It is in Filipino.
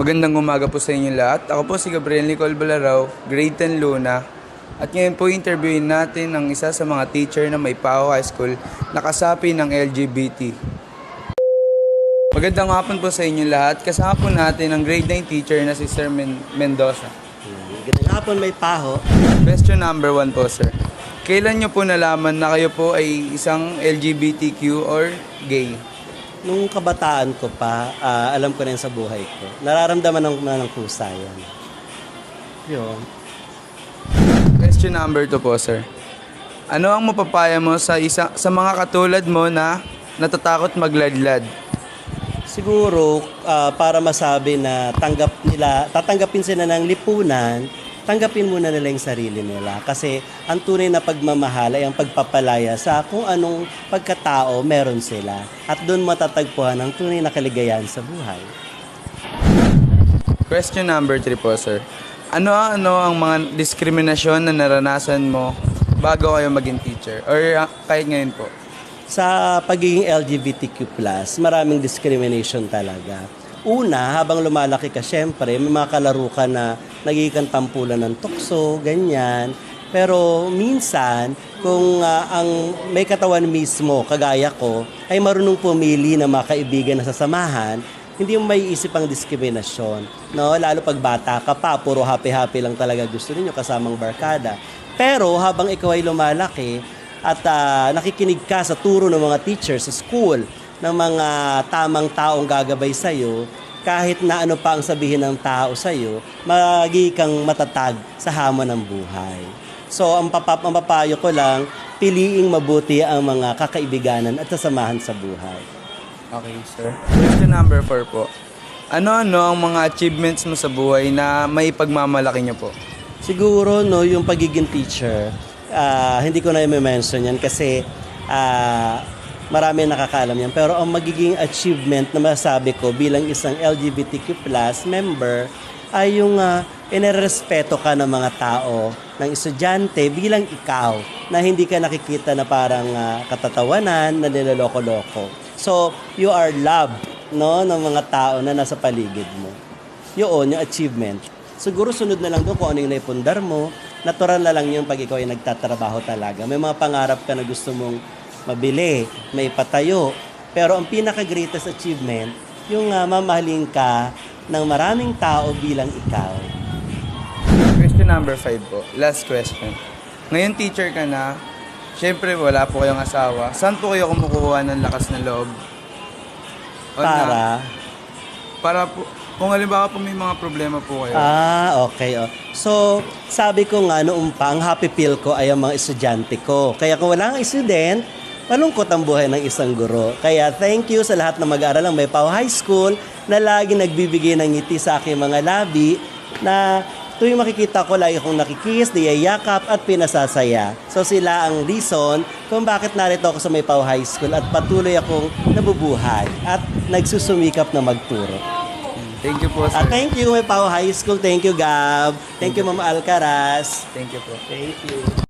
Magandang umaga po sa inyo lahat. Ako po si Gabriel Nicole Balarao, grade 10 Luna. At ngayon po interviewin natin ang isa sa mga teacher na may Pao High School na kasapi ng LGBT. Magandang hapon po sa inyo lahat. Kasama po natin ang grade 9 teacher na si Sir Men- Mendoza. Ganun hapon may paho. Question number 1 po, sir. Kailan nyo po nalaman na kayo po ay isang LGBTQ or gay? Nung kabataan ko pa, ah, alam ko na yun sa buhay ko. Nararamdaman ng, na ng pusa yan. Yun. Question number 2 po, sir. Ano ang mapapaya mo sa isa sa mga katulad mo na natatakot magladlad? Siguro, ah, para masabi na tanggap nila, tatanggapin sila ng lipunan, tanggapin muna nila yung sarili nila. Kasi ang tunay na pagmamahal ay ang pagpapalaya sa kung anong pagkatao meron sila. At doon matatagpuan ang tunay na kaligayahan sa buhay. Question number 3 po, sir. Ano-ano ang mga diskriminasyon na naranasan mo bago kayo maging teacher? Or ah, kahit ngayon po? Sa pagiging LGBTQ+, maraming discrimination talaga. Una, habang lumalaki ka, syempre, may mga kalaro ka na nagiging tampulan ng tukso, ganyan. Pero minsan, kung ah, ang may katawan mismo, kagaya ko, ay marunong pumili ng mga kaibigan na sasamahan, hindi mo may isip ang diskriminasyon. No? Lalo pag bata ka pa, puro happy-happy lang talaga gusto ninyo kasamang barkada. Pero habang ikaw ay lumalaki at ah, nakikinig ka sa turo ng mga teachers sa school, ng mga tamang taong gagabay sa'yo, kahit na ano pa ang sabihin ng tao sa'yo, magiging kang matatag sa hamon ng buhay. So, ang, papap ang papayo ko lang, piliing mabuti ang mga kakaibiganan at sasamahan sa buhay. Okay, sir. Question number 4 po. Ano-ano ang mga achievements mo sa buhay na may pagmamalaki niyo po? Siguro, no, yung pagiging teacher, ah, hindi ko na i-mention yan kasi ah, marami nakakaalam yan. Pero ang magiging achievement na masabi ko bilang isang LGBTQ plus member ay yung uh, inirespeto ka ng mga tao, ng estudyante bilang ikaw na hindi ka nakikita na parang ah, katatawanan na niloloko-loko. So, you are loved no, ng mga tao na nasa paligid mo. Yun, yung achievement. Siguro sunod na lang doon kung ano yung naipundar mo. Natural na lang yung pag ikaw ay nagtatrabaho talaga. May mga pangarap ka na gusto mong mabili, may patayo. Pero ang pinaka-greatest achievement, yung uh, mamahalin ka ng maraming tao bilang ikaw. Question number 5 po. Last question. Ngayon teacher ka na, syempre wala po kayong asawa. Saan po kayo kumukuha ng lakas ng loob? O na- Para, para po, kung halimbawa po may mga problema po kayo. ah, okay. Oh. So, sabi ko nga noong pa, ang happy feel ko ay ang mga estudyante ko. Kaya kung wala kang student, malungkot ang buhay ng isang guro. Kaya thank you sa lahat ng mag-aaral ng Maypaw High School na lagi nagbibigay ng ngiti sa aking mga labi na tuwing makikita ko lagi akong nakikis, niyayakap at pinasasaya. So sila ang reason kung bakit narito ako sa Maypaw High School at patuloy akong nabubuhay at nagsusumikap na magturo. Thank you po, sir. Ah, thank you, Maypaw High School. Thank you, Gab. Thank you, Ma'am Alcaraz. Thank you po. Thank you.